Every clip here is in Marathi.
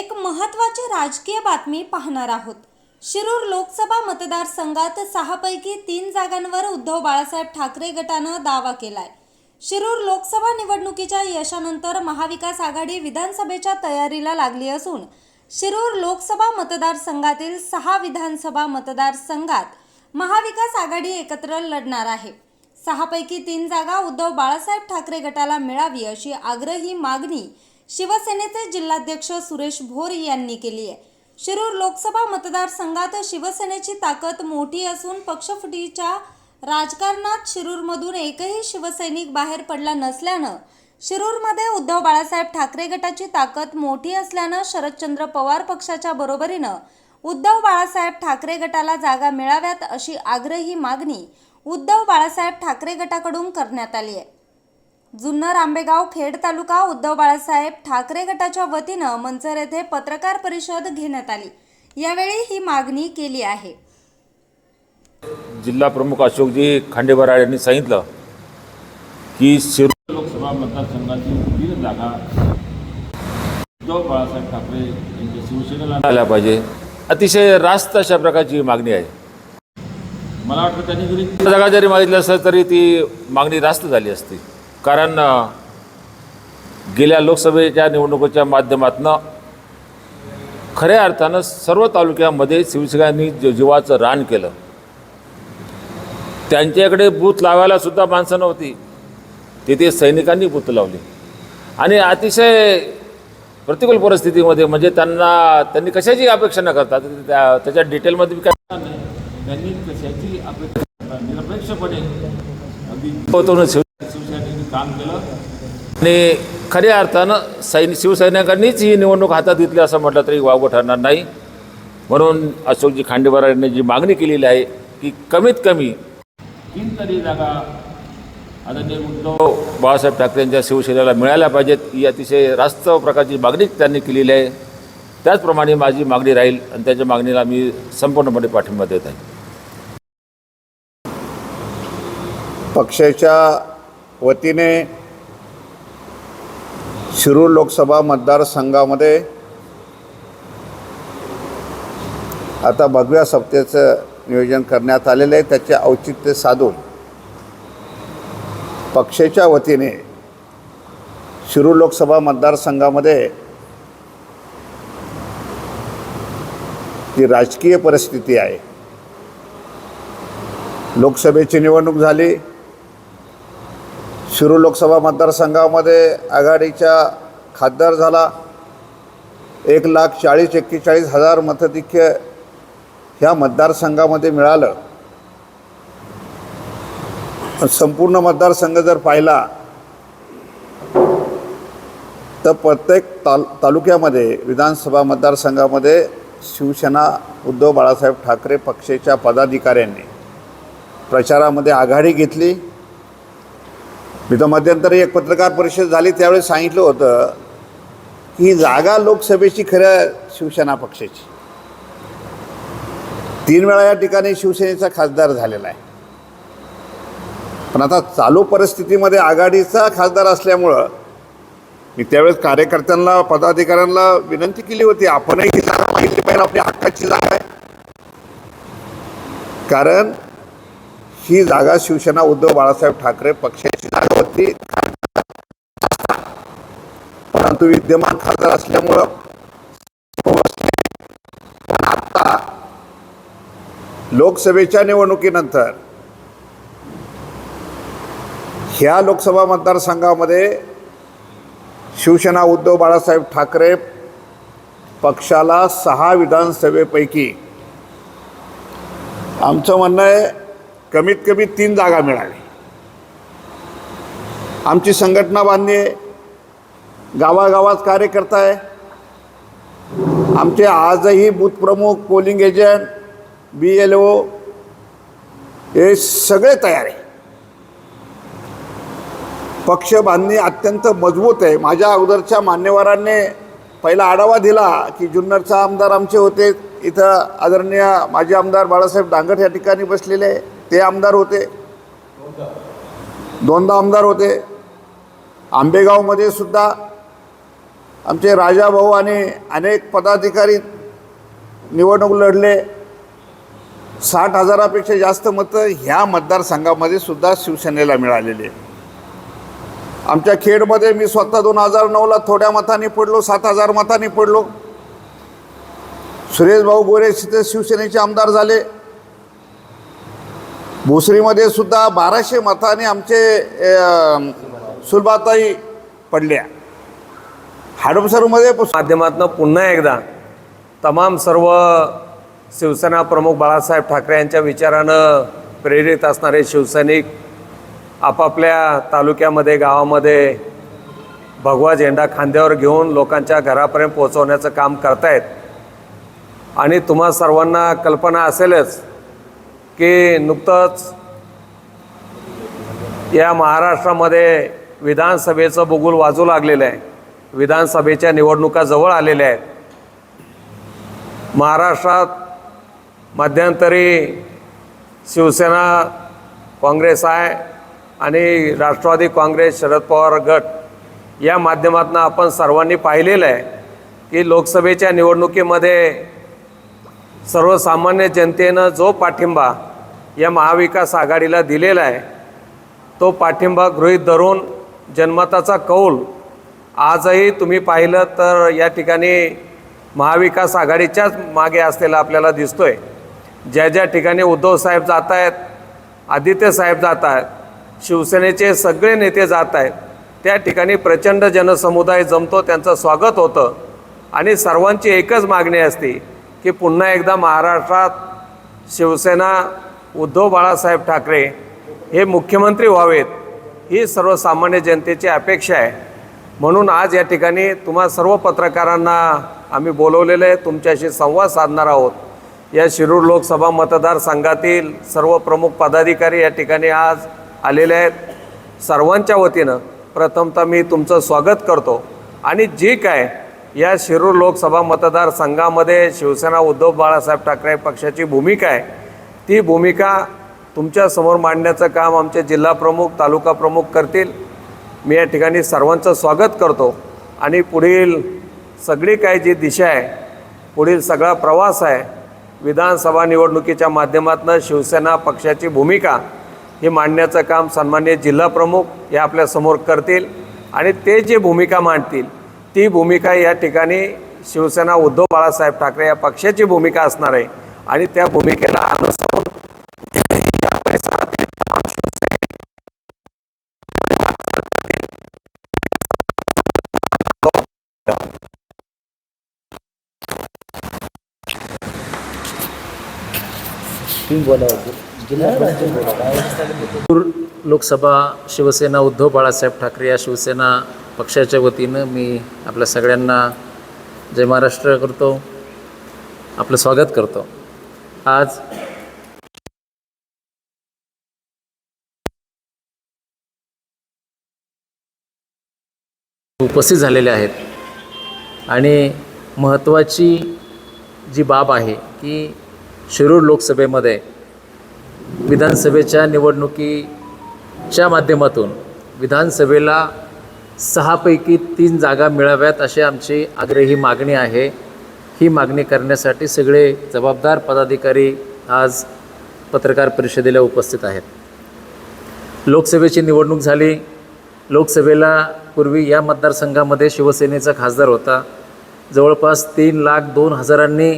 एक महत्त्वाची राजकीय बातमी पाहणार आहोत. शिरूर लोकसभा मतदारसंघात सहापैकी तीन जागांवर उद्धव बाळासाहेब ठाकरे गटानं दावा केलाय. शिरूर लोकसभा निवडणुकीच्या यशानंतर महाविकास आघाडी विधानसभेच्या तयारीला लागली असून शिरूर लोकसभा मतदारसंघातील सहा विधानसभा मतदारसंघात महाविकास आघाडी एकत्र लढणार आहे. सहापैकी तीन जागा उद्धव बाळासाहेब ठाकरे गटाला मिळावी अशी आग्रही मागणी शिवसेनेचे जिल्हाध्यक्ष सुरेश भोर यांनी केली आहे. शिरूर लोकसभा मतदारसंघात शिवसेनेची ताकद मोठी असून पक्षफुटीच्या राजकारणात शिरूरमधून एकही शिवसैनिक बाहेर पडला नसल्यानं शिरूरमध्ये उद्धव बाळासाहेब ठाकरे गटाची ताकद मोठी असल्यानं शरदचंद्र पवार पक्षाच्या बरोबरीनं उद्धव बाळासाहेब ठाकरे गटाला जागा मिळाव्यात अशी आग्रही मागणी उद्धव बाळासाहेब ठाकरे गटाकडून करण्यात आली आहे. जुन्नर आंबेगाव खेड तालुका उद्धव बाळासाहेब ठाकरे गटाच्या वतीनं मंचर येथे पत्रकार परिषद घेण्यात आली. यावेळी ही मागणी केली आहे. जिल्हा प्रमुख अशोकजी खांडेबराड यांनी सांगितलं की शिरूर लोकसभा मतदारसंघाची तीन जागा उद्धव बाळासाहेब ठाकरे यांच्या शिवसेनेला आल्या पाहिजे. अतिशय रास्त अशा प्रकारची मागणी आहे. मला वाटतं त्यांनी जरी जागा जरी मागितली असलं तरी ती मागणी रास्त झाली असती. कारण गेल्या लोकसभेच्या निवडणुकीच्या माध्यमातून खऱ्या अर्थानं सर्व तालुक्यामध्ये शिवसेनांनी जीवाचं रान केलं. त्यांच्याकडे बूथ लावायला सुद्धा माणसं नव्हती. तिथे सैनिकांनी बूथ लावली. आणि अतिशय प्रतिकूल परिस्थितीमध्ये म्हणजे त्यांना त्यांनी कशाची अपेक्षा न करता त्या त्याच्या डिटेलमध्ये काय त्यांनी कशाची अपेक्षा निरपेक्षपणे. काम केलं. आणि खऱ्या अर्थानं सैन शिवसैनिकांनीच ही निवडणूक हातात घेतली असं म्हटलं तरी वावगं ठरणार नाही. म्हणून अशोकजी खांडेबार यांनी जी मागणी केलेली आहे की कमीत कमी तीन तरी जागा आदरणीय उद्धव बाळासाहेब ठाकरे यांच्या शिवसेनेला मिळाल्या पाहिजेत. ही अतिशय रास्त प्रकारची मागणी त्यांनी केलेली आहे. त्याचप्रमाणे माझी मागणी राहील आणि त्याच्या मागणीला मी संपूर्णपणे पाठिंबा देत आहे. पक्षाच्या वतीने शिरूर लोकसभा मतदारसंघामध्ये आता भगव्या सप्तेचं नियोजन करण्यात आलेलं आहे. त्याचे औचित्य साधून पक्षाच्या वतीने शिरूर लोकसभा मतदारसंघामध्ये जी राजकीय परिस्थिती आहे लोकसभेची निवडणूक झाली. शिरूर लोकसभा मतदारसंघामध्ये आघाडीच्या खासदार झाला. एक लाख चाळीस एक्केचाळीस हजार मतधिक्य ह्या मतदारसंघामध्ये मिळालं. संपूर्ण मतदारसंघ जर पाहिला तर प्रत्येक ताल तालुक्यामध्ये विधानसभा मतदारसंघामध्ये शिवसेना उद्धव बाळासाहेब ठाकरे पक्षाच्या पदाधिकाऱ्यांनी प्रचारामध्ये आघाडी घेतली. मी तर मध्यंतरी एक पत्रकार परिषद झाली त्यावेळेस सांगितलं होतं की ही जागा लोकसभेची खऱ्या शिवसेना पक्षाची. तीन वेळा या ठिकाणी शिवसेनेचा खासदार झालेला आहे. पण आता चालू परिस्थितीमध्ये आघाडीचा खासदार असल्यामुळं मी त्यावेळेस कार्यकर्त्यांना पदाधिकाऱ्यांना विनंती केली होती आपणही जागा मागितली पाहिजे आपल्या हक्काची जागा आहे. कारण ही जागा शिवसेना उद्धव बाळासाहेब ठाकरे पक्षाची जागा होती. परंतु विद्यमान खासदार असल्यामुळं आता लोकसभेच्या निवडणुकीनंतर ह्या लोकसभा मतदारसंघामध्ये शिवसेना उद्धव बाळासाहेब ठाकरे पक्षाला सहा विधानसभेपैकी आमचं म्हणणं आहे कमीत कमी तीन जागा मिळाली. आमची संघटना बांधणे गावागावात कार्यकर्ता आहे. आमचे आजही बूथ प्रमुख polling agent B L O हे सगळे तयार आहे. पक्ष बांधणी अत्यंत मजबूत आहे. माझ्या अगोदरच्या मान्यवरांनी पहिला आढावा दिला की जुन्नरचा आमदार आमचे होते. इथं आदरणीय माजी आमदार बाळासाहेब डांगट या ठिकाणी बसलेले ते आमदार होते. दोनदा आमदार होते. आंबेगावमध्ये सुद्धा आमचे राजाभाऊ आणि अनेक पदाधिकारी निवडणूक लढले. साठ हजारापेक्षा जास्त मतं ह्या मतदारसंघामध्ये सुद्धा शिवसेनेला मिळालेली आमच्या खेडमध्ये मी स्वतः दोन हजार नऊला थोड्या मताने पडलो सात हजार मताने पडलो. सुरेश भाऊ गोरे तिथे शिवसेनेचे आमदार झाले. भोसरीमध्ये सुद्धा बाराशे मताने आमचे सुलभाताई पडल्या. हाडपसरमध्ये माध्यमातून पुन्हा एकदा तमाम सर्व शिवसेना प्रमुख बाळासाहेब ठाकरे यांच्या विचारानं प्रेरित असणारे शिवसैनिक आपापल्या तालुक्यामध्ये गावामध्ये भगवा झेंडा खांद्यावर घेऊन लोकांच्या घरापर्यंत पोहोचवण्याचं काम करतायत. आणि तुम्हा सर्वांना कल्पना असेलच की नुकतंच या महाराष्ट्रामध्ये विधानसभेचं बुगुल वाजू लागलेलं आहे. विधानसभेच्या निवडणुका जवळ आलेल्या आहेत. महाराष्ट्रात मध्यंतरी शिवसेना काँग्रेस आहे आणि राष्ट्रवादी काँग्रेस शरद पवार गट या माध्यमातून आपण सर्वांनी पाहिलेलं आहे की लोकसभेच्या निवडणुकीमध्ये सर्वसामान्य जनतेनं जो पाठिंबा या महाविकास आघाडीला दिलेला आहे. तो पाठिंबा गृहीत धरून जनमताचा कौल आजही तुम्ही पाहिलं तर या ठिकाणी महाविकास आघाडीच्याच मागे असलेला आपल्याला दिसतो आहे ज्या ज्या ठिकाणी उद्धव साहेब जात आहेत आदित्य साहेब जात आहेत शिवसेनेचे सगळे नेते जात आहेत त्या ठिकाणी प्रचंड जनसमुदाय जमतो त्यांचं स्वागत होतं. आणि सर्वांची एकच मागणी असते की पुन्हा एकदा महाराष्ट्रात शिवसेना उद्धव बाळासाहेब ठाकरे हे मुख्यमंत्री व्हावेत ही सर्वसामान्य जनतेची अपेक्षा आहे. म्हणून आज या ठिकाणी तुम्हा सर्व पत्रकारांना आम्ही बोलवलेलं आहे. तुमच्याशी संवाद साधणार आहोत. या शिरूर लोकसभा मतदारसंघातील सर्व प्रमुख पदाधिकारी या ठिकाणी आज आलेले आहेत. सर्वांच्या वतीनं प्रथमतः मी तुमचं स्वागत करतो. आणि जी काय या शिरूर लोकसभा मतदारसंघामध्ये शिवसेना उद्धव बाळासाहेब ठाकरे पक्षाची भूमिका आहे ती भूमिका तुमच्यासमोर मांडण्याचं काम आमचे जिल्हा प्रमुख तालुका प्रमुख करतील. मी या ठिकाणी सर्वांचं स्वागत करतो. आणि पुढील सगळी काय जी दिशा आहे पुढील सगळा प्रवास आहे विधानसभा निवडणुकीच्या माध्यमातून शिवसेना पक्षाची भूमिका हे मांडण्याचं काम सन्मान्य जिल्हाप्रमुख हे आपल्यासमोर करतील. आणि ते जी भूमिका मांडतील ती भूमिका या ठिकाणी शिवसेना उद्धव बाळासाहेब ठाकरे या पक्षाची भूमिका असणार आहे. आणि त्या भूमिकेला अनुसरून लोकसभा शिवसेना उद्धव बाळासाहेब ठाकरे या शिवसेना पक्षाच्या वतीनं मी आपल्या सगळ्यांना जय महाराष्ट्र करतो. आपलं स्वागत करतो. आज उपस्थित झालेले आहेत. आणि महत्त्वाची जी बाब आहे की शिरूर लोकसभेमध्ये विधानसभेच्या निवडणुकीच्या माध्यमातून विधानसभेला सहापैकी तीन जागा मिळाव्यात अशी आमची आग्रही मागणी आहे. ही मागणी करण्यासाठी सगळे जबाबदार पदाधिकारी आज पत्रकार परिषदेला उपस्थित आहेत. लोकसभेची निवडणूक झाली. लोकसभेला पूर्वी या मतदारसंघामध्ये शिवसेनेचा खासदार होता. जवळपास तीन लाख दोन हजारांनी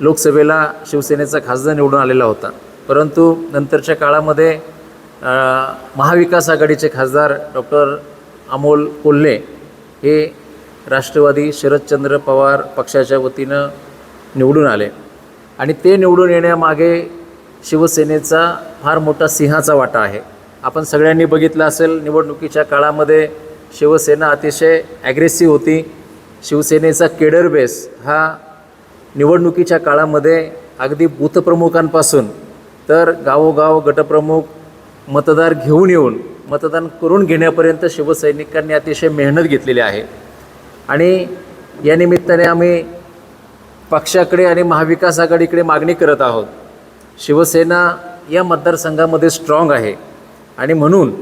लोकसभेला शिवसेनेचा खासदार निवडून आलेला होता. परंतु नंतरच्या काळामध्ये महाविकास आघाडीचे खासदार डॉक्टर अमोल कोल्हे हे राष्ट्रवादी शरदचंद्र पवार पक्षाच्या वतीनं निवडून आले. आणि ते निवडून येण्यामागे शिवसेनेचा फार मोठा सिंहाचा वाटा आहे. आपण सगळ्यांनी बघितलं असेल निवडणुकीच्या काळामध्ये शिवसेना अतिशय ॲग्रेसिव्ह होती. शिवसेनेचा केडर बेस हा निवडणुकीच्या काळामध्ये अगदी बूथप्रमुखांपासून तर गावोगाव गटप्रमुख मतदार घेऊन येऊन मतदान करून घेण्यापर्यंत शिवसैनिकांनी अतिशय मेहनत घेतलेली आहे. आणि या निमित्ताने आम्ही पक्षाकडे आणि महाविकास आघाडीकडे मागणी करत आहोत. शिवसेना या मतदारसंघामध्ये स्ट्रॉंग आहे आणि म्हणून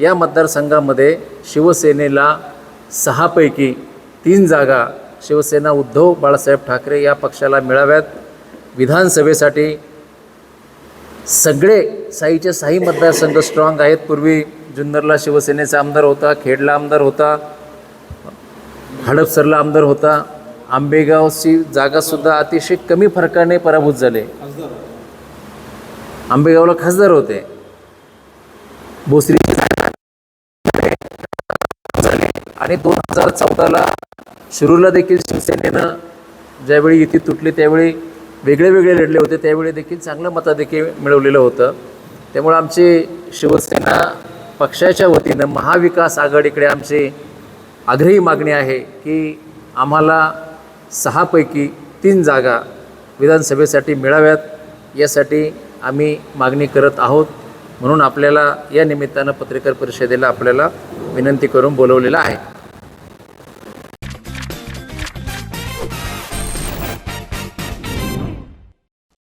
या मतदारसंघामध्ये शिवसेनेला सहापैकी तीन जागा शिवसेना उद्धव बाळासाहेब ठाकरे या पक्षाला मिळाव्यात. विधानसभेसाठी सगळे साईचे साई मतदारसंघ स्ट्रॉंग आहेत. पूर्वी जुन्नरला शिवसेनेचा आमदार होता खेडला आमदार होता. हडपसरला आमदार होता. आंबेगावची जागासुद्धा अतिशय कमी फरकाने पराभूत झाले. आंबेगावला खासदार होते. भोसरी आणि दोन हजार चौदाला सुरूला देखील शिवसेनेनं ज्यावेळी युती तुटली त्यावेळी वेगळे वेगळे लढले होते. त्यावेळी देखील चांगलं मतादेखील मिळवलेलं होतं. त्यामुळे आमची शिवसेना पक्षाच्या वतीनं महाविकास आघाडीकडे आमची आग्रही मागणी आहे की आम्हाला सहापैकी तीन जागा विधानसभेसाठी मिळाव्यात. यासाठी आम्ही मागणी करत आहोत. म्हणून आपल्याला या निमित्तानं पत्रकार परिषदेला आपल्याला विनंती करून बोलवलेलं आहे.